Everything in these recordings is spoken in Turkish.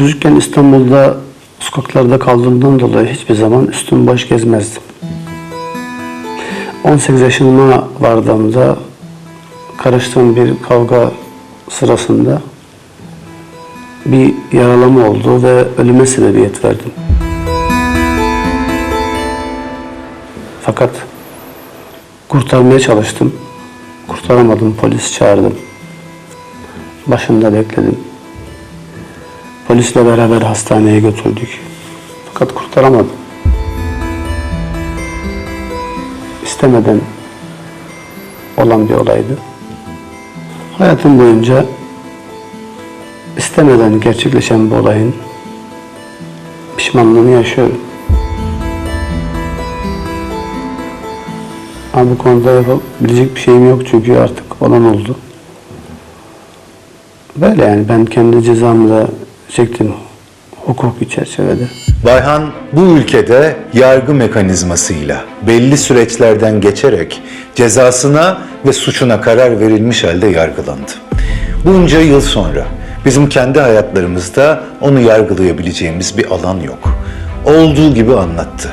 Çocukken İstanbul'da sokaklarda kaldığımdan dolayı hiçbir zaman üstüm boş gezmezdim. 18 yaşıma vardığımda karıştığım bir kavga sırasında bir yaralama oldu ve ölüme sebebiyet verdim. Fakat kurtarmaya çalıştım. Kurtaramadım, polis çağırdım. Başında bekledim. Polisle beraber hastaneye götürdük. Fakat kurtaramadım. İstemeden olan bir olaydı. Hayatım boyunca istemeden gerçekleşen bu olayın pişmanlığını yaşıyorum. Ama bu konuda yapabilecek bir şeyim yok çünkü artık olan oldu. Böyle yani ben kendi cezamı da çektim hukuki çerçevede. Bayhan bu ülkede yargı mekanizmasıyla belli süreçlerden geçerek cezasına ve suçuna karar verilmiş halde yargılandı. Bunca yıl sonra bizim kendi hayatlarımızda onu yargılayabileceğimiz bir alan yok. Olduğu gibi anlattı.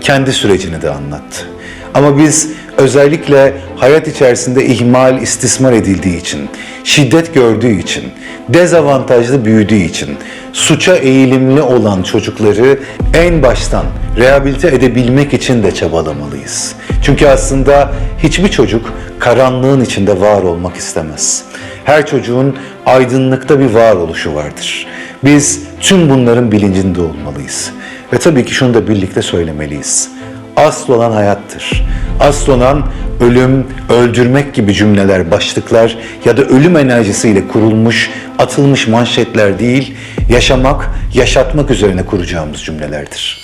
Kendi sürecini de anlattı. Ama biz özellikle hayat içerisinde ihmal, istismar edildiği için, şiddet gördüğü için, dezavantajlı büyüdüğü için, suça eğilimli olan çocukları en baştan rehabilite edebilmek için de çabalamalıyız. Çünkü aslında hiçbir çocuk karanlığın içinde var olmak istemez. Her çocuğun aydınlıkta bir varoluşu vardır. Biz tüm bunların bilincinde olmalıyız. Ve tabii ki şunu da birlikte söylemeliyiz. Asıl olan hayattır. Asıl olan ölüm, öldürmek gibi cümleler, başlıklar ya da ölüm enerjisiyle kurulmuş, atılmış manşetler değil, yaşamak, yaşatmak üzerine kuracağımız cümlelerdir.